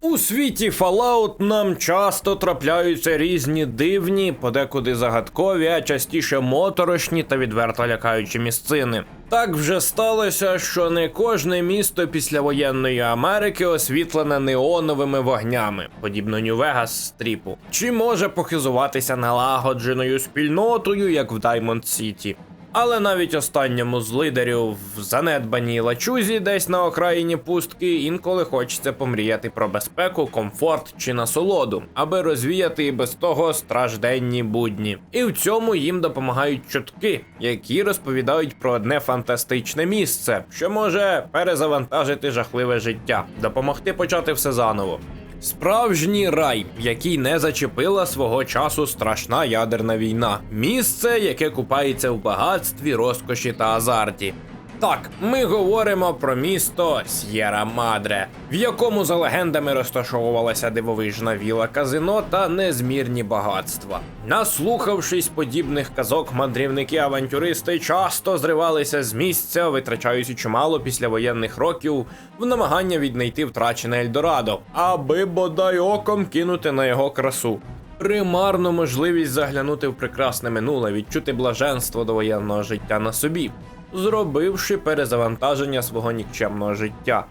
У світі Fallout нам часто трапляються різні дивні, подекуди загадкові, а частіше моторошні та відверто лякаючі місцини. Так вже сталося, що не кожне місто післявоєнної Америки освітлене неоновими вогнями, подібно Нью-Вегас стріпу, чи може похизуватися налагодженою спільнотою, як в Даймонд Сіті. Але навіть останньому з лидерів в занедбаній лачузі, десь на окраїні пустки, інколи хочеться помріяти про безпеку, комфорт чи насолоду, аби розвіяти і без того стражденні будні. І в цьому їм допомагають чутки, які розповідають про одне фантастичне місце, що може перезавантажити жахливе життя, допомогти почати все заново. Справжній рай, який не зачепила свого часу страшна ядерна війна, місце, яке купається в багатстві, розкоші та азарті. Так, ми говоримо про місто С'єра Мадре, в якому за легендами розташовувалася дивовижна віла казино та незмірні багатства. Наслухавшись подібних казок, мандрівники-авантюристи часто зривалися з місця, витрачаючи чимало післявоєнних років в намагання віднайти втрачене Ельдорадо, аби бодай оком кинути на його красу. Примарну можливість заглянути в прекрасне минуле, відчути блаженство довоєнного життя на собі, зробивши перезавантаження свого нікчемного життя.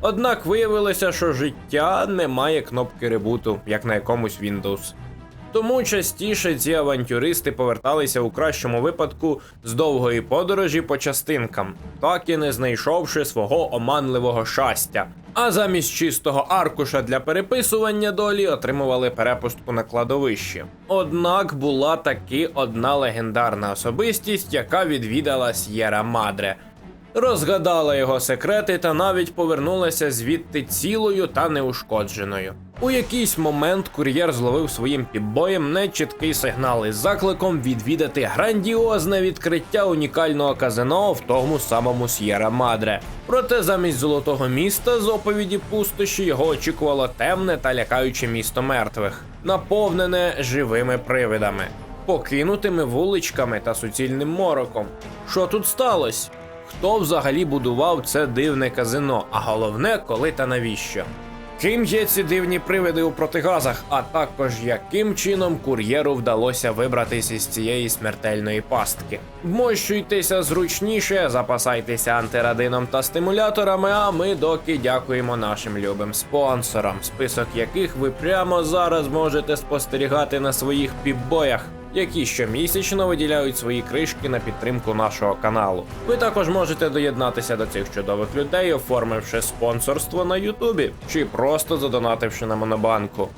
Однак виявилося, що життя не має кнопки ребуту, як на якомусь Windows. Тому частіше ці авантюристи поверталися у кращому випадку з довгої подорожі по частинкам, так і не знайшовши свого оманливого щастя. А замість чистого аркуша для переписування долі отримували перепустку на кладовище. Однак була таки одна легендарна особистість, яка відвідала С'єра Мадре, розгадала його секрети та навіть повернулася звідти цілою та неушкодженою. У якийсь момент кур'єр зловив своїм піпбоєм нечіткий сигнал із закликом відвідати грандіозне відкриття унікального казино в тому самому С'єра Мадре. Проте замість золотого міста з оповіді пустощі його очікувало темне та лякаюче місто мертвих, наповнене живими привидами, покинутими вуличками та суцільним мороком. Що тут сталося? Хто взагалі будував це дивне казино? А головне, коли та навіщо? Ким є ці дивні привиди у протигазах, а також яким чином кур'єру вдалося вибратися із цієї смертельної пастки. Вмощуйтеся зручніше, запасайтеся антирадином та стимуляторами. А ми доки дякуємо нашим любим спонсорам, список яких ви прямо зараз можете спостерігати на своїх піпбоях які щомісячно виділяють свої кришки на підтримку нашого каналу. Ви також можете доєднатися до цих чудових людей, оформивши спонсорство на Ютубі чи просто задонативши на Монобанку.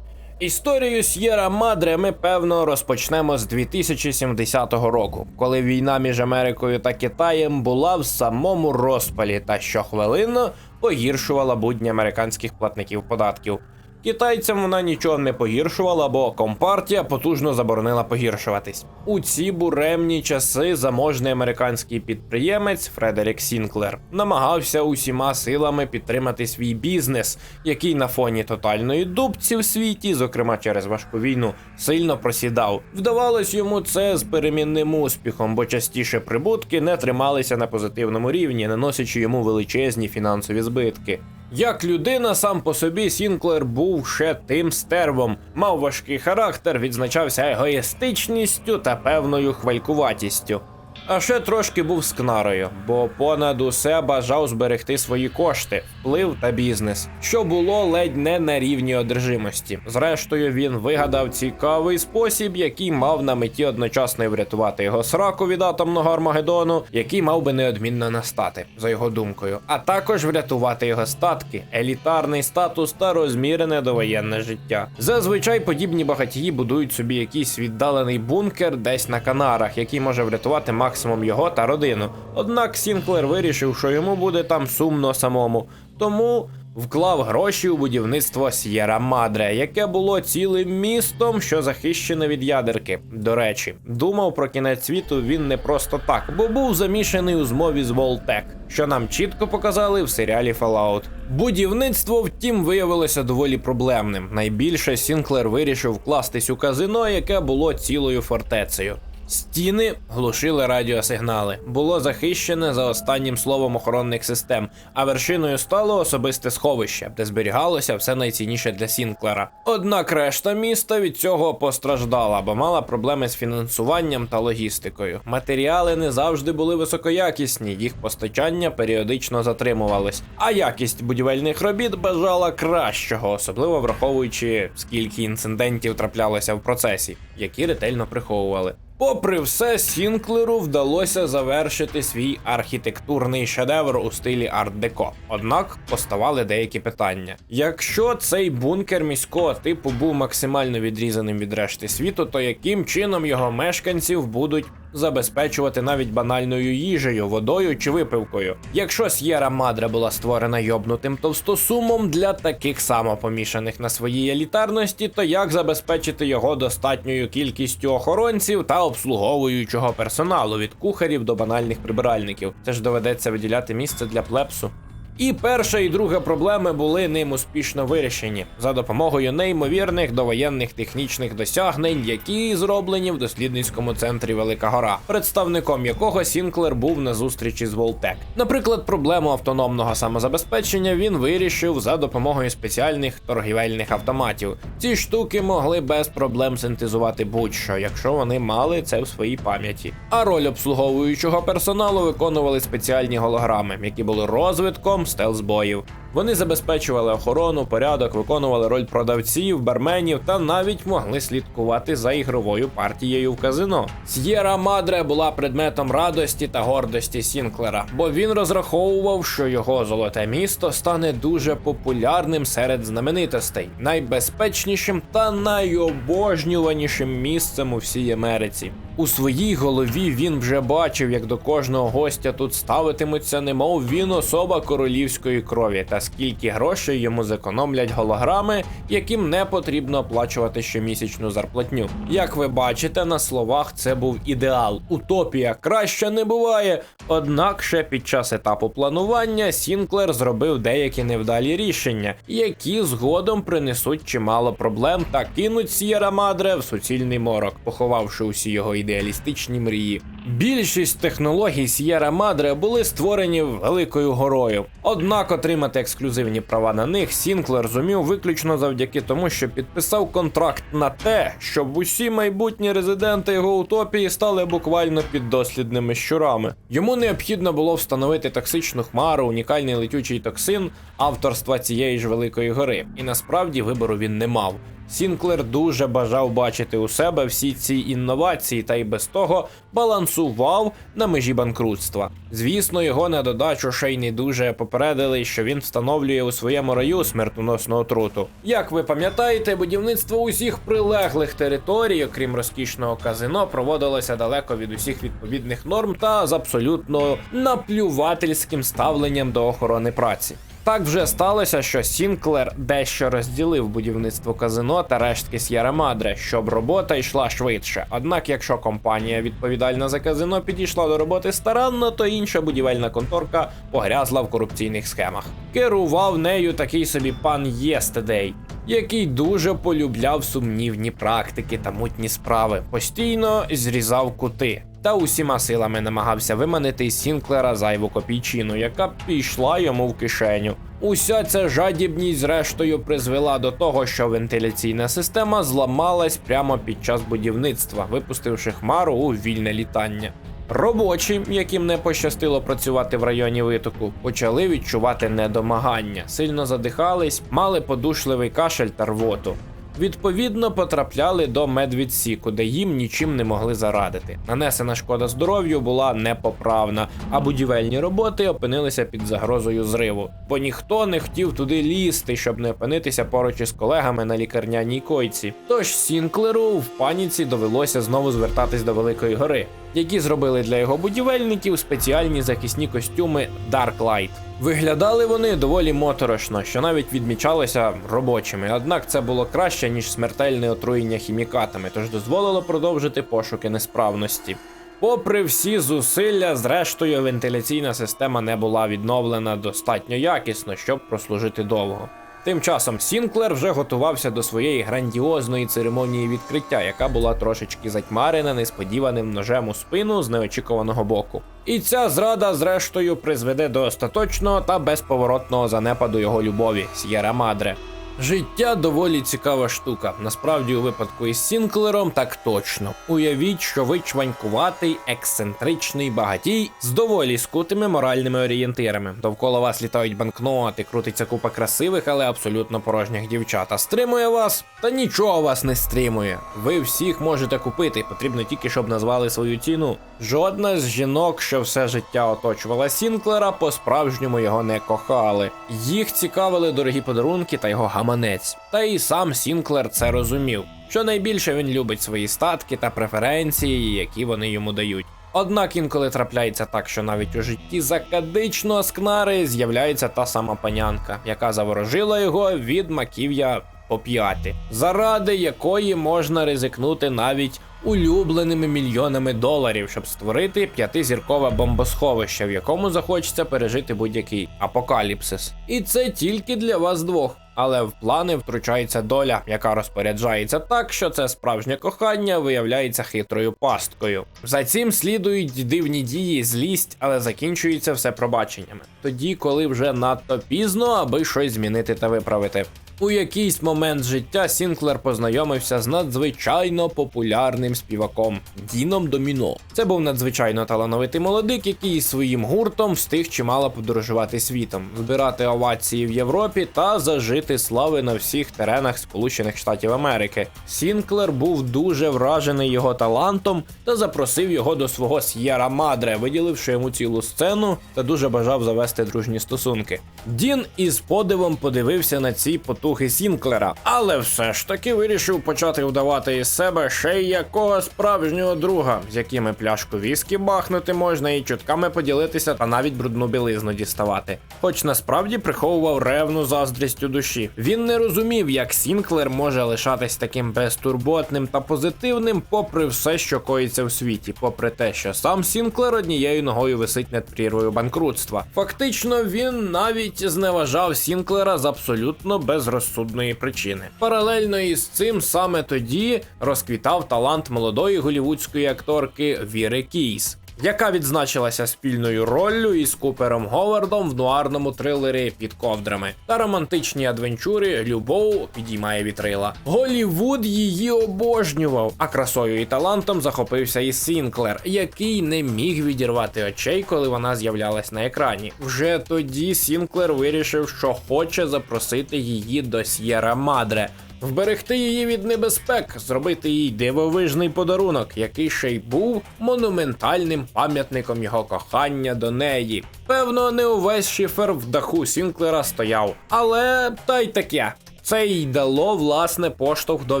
Історію С'єра Мадре ми певно розпочнемо з 2070 року, коли війна між Америкою та Китаєм була в самому розпалі та щохвилинно погіршувала будні американських платників податків. Китайцям вона нічого не погіршувала, бо компартія потужно заборонила погіршуватись. У ці буремні часи заможний американський підприємець Фредерік Сінклер намагався усіма силами підтримати свій бізнес, який на фоні тотальної дубці в світі, зокрема через важку війну, сильно просідав. Вдавалось йому це з перемінним успіхом, бо частіше прибутки не трималися на позитивному рівні, наносячи йому величезні фінансові збитки. Як людина сам по собі Сінклер був ще тим стервом, мав важкий характер, відзначався егоїстичністю та певною хвалькуватістю. А ще трошки був скнарою, бо понад усе бажав зберегти свої кошти, вплив та бізнес, що було ледь не на рівні одержимості. Зрештою, він вигадав цікавий спосіб, який мав на меті одночасно врятувати його сраку від атомного Армагеддону, який мав би неодмінно настати, за його думкою, а також врятувати його статки, елітарний статус та розмірене довоєнне життя. Зазвичай подібні багатії будують собі якийсь віддалений бункер десь на Канарах, який може врятувати максимум максимум його та родину. Однак Сінклер вирішив, що йому буде там сумно самому, тому вклав гроші у будівництво С'єра Мадре, яке було цілим містом, що захищене від ядерки. До речі, думав про кінець світу він не просто так, бо був замішаний у змові з Волтек, що нам чітко показали в серіалі Fallout. Будівництво, втім, виявилося доволі проблемним. Найбільше Сінклер вирішив вкластись у казино, яке було цілою фортецею. Стіни глушили радіосигнали. Було захищене за останнім словом охоронних систем, а вершиною стало особисте сховище, де зберігалося все найцінніше для Сінклера. Однак решта міста від цього постраждала, бо мала проблеми з фінансуванням та логістикою. Матеріали не завжди були високоякісні, їх постачання періодично затримувалось, а якість будівельних робіт бажала кращого, особливо враховуючи скільки інцидентів траплялося в процесі, які ретельно приховували. Попри все, Сінклеру вдалося завершити свій архітектурний шедевр у стилі арт-деко. Однак поставали деякі питання: якщо цей бункер міського типу був максимально відрізаним від решти світу, то яким чином його мешканців будуть забезпечувати навіть банальною їжею, водою чи випивкою? Якщо С'єра Мадре була створена йобнутим товстосумом для таких самопомішаних на своїй елітарності, то як забезпечити його достатньою кількістю охоронців та обслуговуючого персоналу від кухарів до банальних прибиральників? Це ж доведеться виділяти місце для плепсу. І перша і друга проблеми були ним успішно вирішені за допомогою неймовірних довоєнних технічних досягнень, які зроблені в дослідницькому центрі Велика Гора, представником якого Сінклер був на зустрічі з Волтек. Наприклад, проблему автономного самозабезпечення він вирішив за допомогою спеціальних торгівельних автоматів. Ці штуки могли без проблем синтезувати будь-що, якщо вони мали це в своїй пам'яті. А роль обслуговуючого персоналу виконували спеціальні голограми, які були розвитком стелс-боїв. Вони забезпечували охорону, порядок, виконували роль продавців, барменів та навіть могли слідкувати за ігровою партією в казино. С'єра Мадре була предметом радості та гордості Сінклера, бо він розраховував, що його золоте місто стане дуже популярним серед знаменитостей, найбезпечнішим та найобожнюванішим місцем у всій Америці. У своїй голові він вже бачив, як до кожного гостя тут ставитимуться, немов він особа королівської крові, та скільки грошей йому зекономлять голограми, яким не потрібно оплачувати щомісячну зарплатню. Як ви бачите, на словах це був ідеал. Утопія краще не буває. Однак ще під час етапу планування Сінклер зробив деякі невдалі рішення, які згодом принесуть чимало проблем та кинуть Сієра Мадре в суцільний морок, поховавши усі його ідеалістичні мрії. Більшість технологій С'єра Мадре були створені великою горою. Однак отримати ексклюзивні права на них Сінклер зумів виключно завдяки тому, що підписав контракт на те, щоб усі майбутні резиденти його утопії стали буквально піддослідними щурами. Йому необхідно було встановити токсичну хмару, унікальний летючий токсин авторства цієї ж великої гори, і насправді вибору він не мав. Сінклер дуже бажав бачити у себе всі ці інновації, та й без того балансував на межі банкрутства. Звісно, його на додачу ще й не дуже попередили, що він встановлює у своєму раю смертоносну отруту. Як ви пам'ятаєте, будівництво усіх прилеглих територій, окрім розкішного казино, проводилося далеко від усіх відповідних норм та з абсолютно наплювательським ставленням до охорони праці. Так вже сталося, що Сінклер дещо розділив будівництво казино та рештки С'єра Мадре, щоб робота йшла швидше. Однак, якщо компанія відповідальна за казино підійшла до роботи старанно, то інша будівельна конторка погрязла в корупційних схемах. Керував нею такий собі пан Єстедей, який дуже полюбляв сумнівні практики та мутні справи, постійно зрізав кути та усіма силами намагався виманити із Сінклера зайву копійчину, яка пішла йому в кишеню. Уся ця жадібність, зрештою, призвела до того, що вентиляційна система зламалась прямо під час будівництва, випустивши хмару у вільне літання. Робочі, яким не пощастило працювати в районі витоку, почали відчувати недомагання, сильно задихались, мали подушливий кашель та рвоту. Відповідно, потрапляли до медвідсіку, де їм нічим не могли зарадити. Нанесена шкода здоров'ю була непоправна, а будівельні роботи опинилися під загрозою зриву, бо ніхто не хотів туди лізти, щоб не опинитися поруч із колегами на лікарняній койці. Тож Сінклеру в паніці довелося знову звертатись до Великої гори, які зробили для його будівельників спеціальні захисні костюми Dark Light. Виглядали вони доволі моторошно, що навіть відмічалося робочими. Однак це було краще ніж смертельне отруєння хімікатами, тож дозволило продовжити пошуки несправності. Попри всі зусилля, зрештою, вентиляційна система не була відновлена достатньо якісно, щоб прослужити довго. Тим часом Сінклер вже готувався до своєї грандіозної церемонії відкриття, яка була трошечки затьмарена несподіваним ножем у спину з неочікуваного боку. І ця зрада, зрештою, призведе до остаточного та безповоротного занепаду його любові С'єра Мадре. Життя доволі цікава штука. Насправді, у випадку із Сінклером так точно. Уявіть, що ви чванькуватий, ексцентричний багатій з доволі скутими моральними орієнтирами. Довкола вас літають банкноти, крутиться купа красивих, але абсолютно порожніх дівчат. А стримує вас? Та нічого вас не стримує. Ви всіх можете купити, потрібно тільки, щоб назвали свою ціну. Жодна з жінок, що все життя оточувала Сінклера, по-справжньому його не кохали. Їх цікавили дорогі подарунки та його гаманець. Та і сам Сінклер це розумів. Що найбільше він любить свої статки та преференції, які вони йому дають. Однак інколи трапляється так, що навіть у житті закадичного скнари з'являється та сама панянка, яка заворожила його від маків'я по п'яти, заради якої можна ризикнути навіть улюбленими мільйонами доларів, щоб створити п'ятизіркове бомбосховище, в якому захочеться пережити будь-який апокаліпсис. І це тільки для вас двох. Але в плани втручається доля, яка розпоряджається так, що це справжнє кохання виявляється хитрою пасткою. За цим слідують дивні дії, злість, але закінчується все пробаченнями. Тоді, коли вже надто пізно, аби щось змінити та виправити. У якийсь момент життя Сінклер познайомився з надзвичайно популярним співаком Діном Доміно. Це був надзвичайно талановитий молодик, який своїм гуртом встиг чимало подорожувати світом, збирати овації в Європі та зажити слави на всіх теренах Сполучених Штатів Америки. Сінклер був дуже вражений його талантом та запросив його до свого С'єра Мадре, виділивши йому цілу сцену та дуже бажав завести дружні стосунки. Дін із подивом подивився на ці потухи Сінклера, але все ж таки вирішив почати вдавати із себе ще й якого справжнього друга, з якими пляшку віскі бахнути можна і чутками поділитися та навіть брудну білизну діставати. Хоч насправді приховував ревну заздрість у душі. Він не розумів, як Сінклер може лишатись таким безтурботним та позитивним, попри все, що коїться в світі, попри те, що сам Сінклер однією ногою висить над прірвою банкрутства. Фактично, він навіть зневажав Сінклера з абсолютно безрозсудної причини. Паралельно із цим саме тоді розквітав талант молодої голівудської акторки Віри Кейс. Яка відзначилася спільною роллю із Купером Говардом в нуарному трилері під ковдрами та романтичній адвенчурі Любов підіймає вітрила. Голівуд її обожнював, а красою і талантом захопився і Сінклер, який не міг відірвати очей, коли вона з'являлась на екрані. Вже тоді Сінклер вирішив, що хоче запросити її до С'єра Мадре. Вберегти її від небезпек, зробити їй дивовижний подарунок, який ще й був монументальним пам'ятником його кохання до неї. Певно, не увесь шифер в даху Сінклера стояв, але та й таке. Це й дало власне поштовх до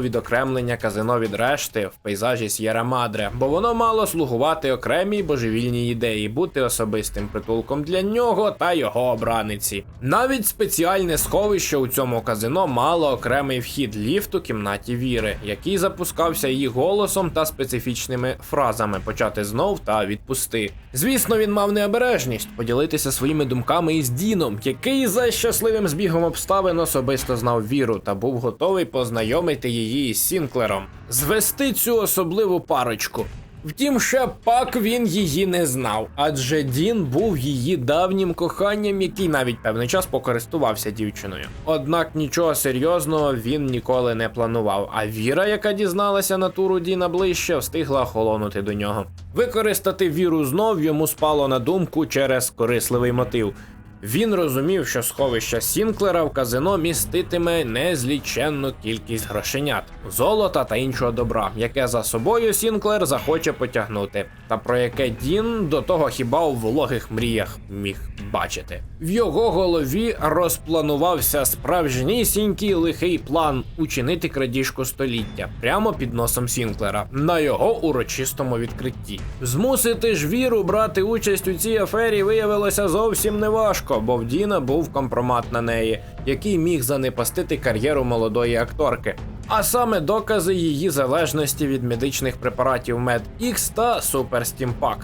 відокремлення казино від решти в пейзажі С'єра Мадре, бо воно мало слугувати окремій божевільній ідеї, бути особистим притулком для нього та його обраниці. Навіть спеціальне сховище у цьому казино мало окремий вхід ліфт у кімнаті Віри, який запускався її голосом та специфічними фразами почати знов та відпусти. Звісно, він мав необережність поділитися своїми думками із Діном, який за щасливим збігом обставин особисто знав віру та був готовий познайомити її із Сінклером, звести цю особливу парочку. Втім, ще пак він її не знав, адже Дін був її давнім коханням, який навіть певний час покористувався дівчиною. Однак нічого серйозного він ніколи не планував. А Віра, яка дізналася натуру Діна ближче, встигла охолонути до нього. Використати віру знов йому спало на думку через корисливий мотив. Він розумів, що сховище Сінклера в казино міститиме незліченну кількість грошенят, золота та іншого добра, яке за собою Сінклер захоче потягнути, та про яке Дін до того хіба у вологих мріях міг бачити. В його голові розпланувався справжнісінький лихий план учинити крадіжку століття прямо під носом Сінклера на його урочистому відкритті. Змусити ж віру брати участь у цій афері виявилося зовсім неважко, в Діна був компромат на неї, який міг занепастити кар'єру молодої акторки. А саме докази її залежності від медичних препаратів MedX та Super Steam Pack.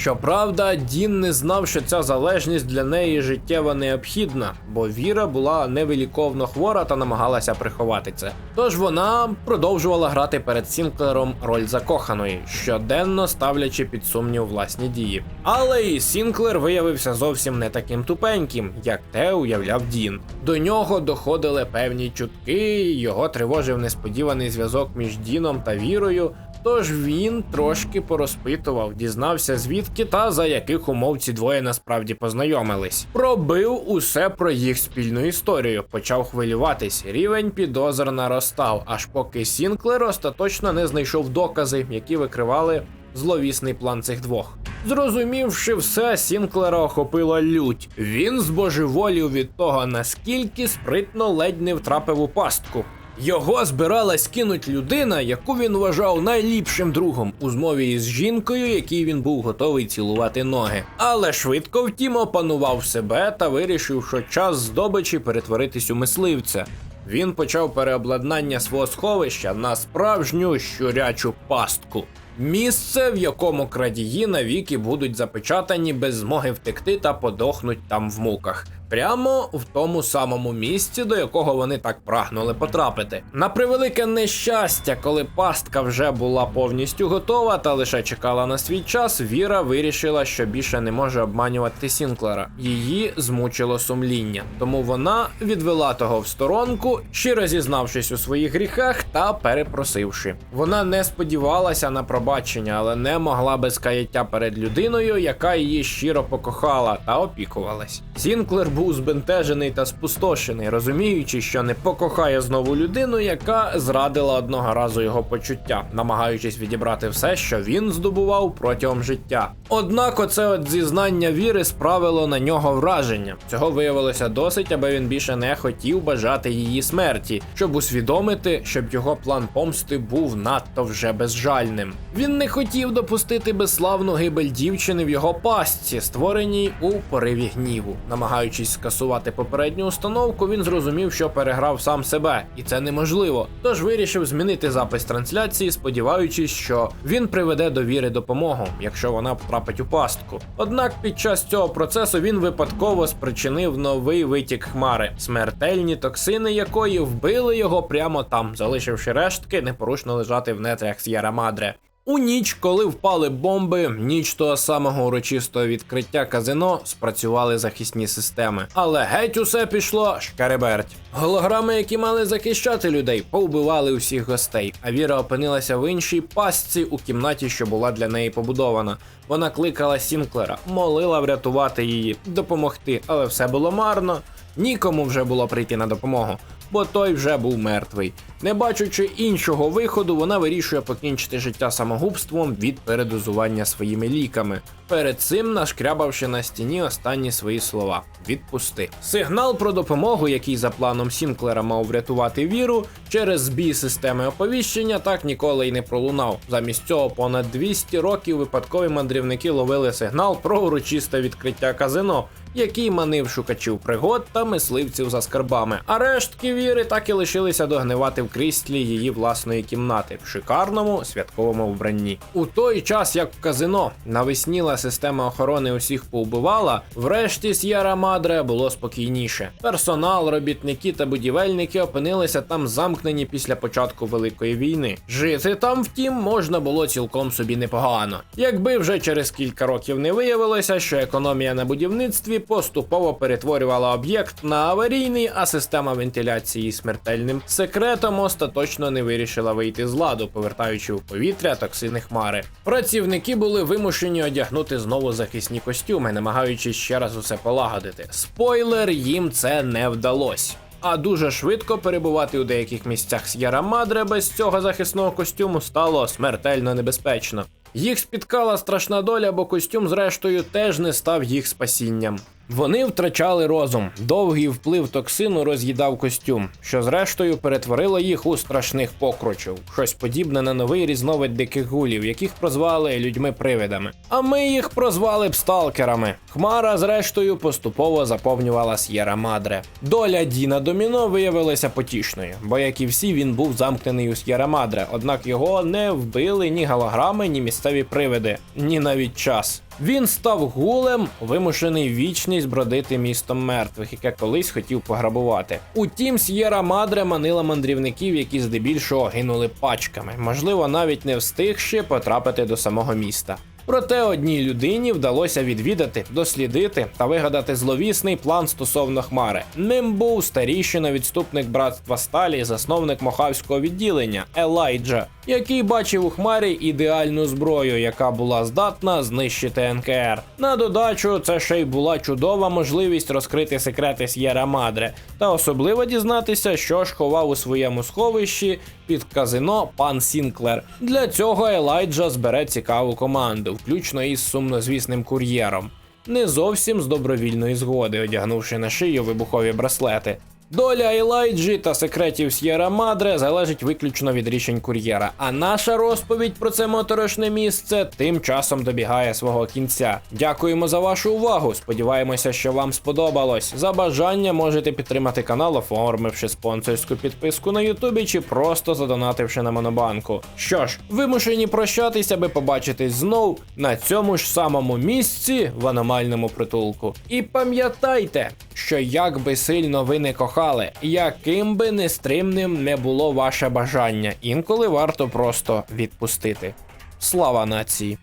Щоправда, Дін не знав, що ця залежність для неї життєво необхідна, бо Віра була невиліковно хвора та намагалася приховати це. Тож вона продовжувала грати перед Сінклером роль закоханої, щоденно ставлячи під сумнів власні дії. Але і Сінклер виявився зовсім не таким тупеньким, як те уявляв Дін. До нього доходили певні чутки, його тривожив несподіваний зв'язок між Діном та Вірою. Тож він трошки порозпитував, дізнався звідки та за яких умов ці двоє насправді познайомились. Пробив усе про їх спільну історію, почав хвилюватись. Рівень підозр наростав, аж поки Сінклер остаточно не знайшов докази, які викривали зловісний план цих двох. Зрозумівши все, Сінклера охопила лють. Він збожеволів від того, наскільки спритно ледь не втрапив у пастку. Його збиралась кинуть людина, яку він вважав найліпшим другом у змові із жінкою, якій він був готовий цілувати ноги. Але швидко втім опанував себе та вирішив, що час здобичі перетворитись у мисливця. Він почав переобладнання свого сховища на справжню щурячу пастку. Місце, в якому крадії навіки будуть запечатані без змоги втекти та подохнуть там в муках. Прямо в тому самому місці, до якого вони так прагнули потрапити. На превелике нещастя, коли пастка вже була повністю готова та лише чекала на свій час, Віра вирішила, що більше не може обманювати Сінклера. Її змучило сумління, тому вона відвела того в сторонку, щиро зізнавшись у своїх гріхах та перепросивши. Вона не сподівалася на пробачення, але не могла без каяття перед людиною, яка її щиро покохала та опікувалась. Сінклер був збентежений та спустошений, розуміючи, що не покохає знову людину, яка зрадила одного разу його почуття, намагаючись відібрати все, що він здобував протягом життя. Однак, оце от зізнання віри справило на нього враження. Цього виявилося досить, аби він більше не хотів бажати її смерті, щоб усвідомити, щоб його план помсти був надто вже безжальним. Він не хотів допустити безславну гибель дівчини в його пастці, створеній у пориві гніву, намагаючись скасувати попередню установку, він зрозумів, що переграв сам себе, і це неможливо. Тож вирішив змінити запис трансляції, сподіваючись, що він приведе до віри допомогу, якщо вона потрапить у пастку. Однак під час цього процесу він випадково спричинив новий витік хмари, смертельні токсини якої вбили його прямо там, залишивши рештки непорушно лежати в нетрях С'єра Мадре. У ніч, коли впали бомби, ніч того самого урочистого відкриття казино спрацювали захисні системи. Але геть усе пішло шкереберть. Голограми, які мали захищати людей, повбивали усіх гостей. А Віра опинилася в іншій пастці у кімнаті, що була для неї побудована. Вона кликала Сінклера, молила врятувати її, допомогти, але все було марно. Нікому вже було прийти на допомогу, бо той вже був мертвий. Не бачучи іншого виходу, вона вирішує покінчити життя самогубством від передозування своїми ліками. Перед цим нашкрябавши на стіні останні свої слова: відпусти. Сигнал про допомогу, який за планом Сінклера мав врятувати віру, через збій системи оповіщення так ніколи й не пролунав. Замість цього понад 200 років випадкові мандрівники ловили сигнал про урочисте відкриття казино. Який манив шукачів пригод та мисливців за скарбами, а рештки віри так і лишилися догнивати в кріслі її власної кімнати в шикарному святковому вбранні. У той час, як в казино навесніла система охорони усіх повбивала, врешті С'єра Мадре було спокійніше. Персонал, робітники та будівельники опинилися там замкнені після початку великої війни. Жити там, втім, можна було цілком собі непогано, якби вже через кілька років не виявилося, що економія на будівництві поступово перетворювала об'єкт на аварійний, а система вентиляції смертельним секретом остаточно не вирішила вийти з ладу, повертаючи в повітря токсини хмари. Працівники були вимушені одягнути знову захисні костюми, намагаючись ще раз усе полагодити. Спойлер, їм це не вдалося. А дуже швидко перебувати у деяких місцях С'єра Мадре без цього захисного костюму стало смертельно небезпечно. Їх спіткала страшна доля, бо костюм, зрештою, теж не став їх спасінням. Вони втрачали розум. Довгий вплив токсину роз'їдав костюм, що зрештою перетворило їх у страшних покручів, щось подібне на новий різновид диких гулів, яких прозвали людьми-привидами. А ми їх прозвали б сталкерами. Хмара, зрештою, поступово заповнювала С'єра Мадре. Доля Діна Доміно виявилася потішною, бо як і всі, він був замкнений у С'єра Мадре, однак його не вбили ні голограми, ні місцеві привиди, ні навіть час. Він став гулем, вимушений вічність бродити містом мертвих, яке колись хотів пограбувати. Утім, С'єра Мадре манила мандрівників, які здебільшого гинули пачками, можливо, навіть не встигши потрапити до самого міста. Проте одній людині вдалося відвідати, дослідити та вигадати зловісний план стосовно хмари. Ним був старійшина відступник братства Сталі, засновник мохавського відділення Елайджа, який бачив у хмарі ідеальну зброю, яка була здатна знищити НКР. На додачу, це ще й була чудова можливість розкрити секрети С'єра Мадре та особливо дізнатися, що ж ховав у своєму сховищі під казино пан Сінклер. Для цього Елайджа збере цікаву команду, включно із сумнозвісним кур'єром. Не зовсім з добровільної згоди, одягнувши на шию вибухові браслети. Доля Елайджі та секретів С'єра Мадре залежить виключно від рішень кур'єра. А наша розповідь про це моторошне місце тим часом добігає свого кінця. Дякуємо за вашу увагу. Сподіваємося, що вам сподобалось. За бажання можете підтримати канал, оформивши спонсорську підписку на Ютубі чи просто задонативши на Монобанку. Що ж, вимушені прощатись, аби побачитись знов на цьому ж самому місці в аномальному притулку. І пам'ятайте, що як би сильно ви не кохали, яким би нестримним не було ваше бажання, інколи варто просто відпустити. Слава нації!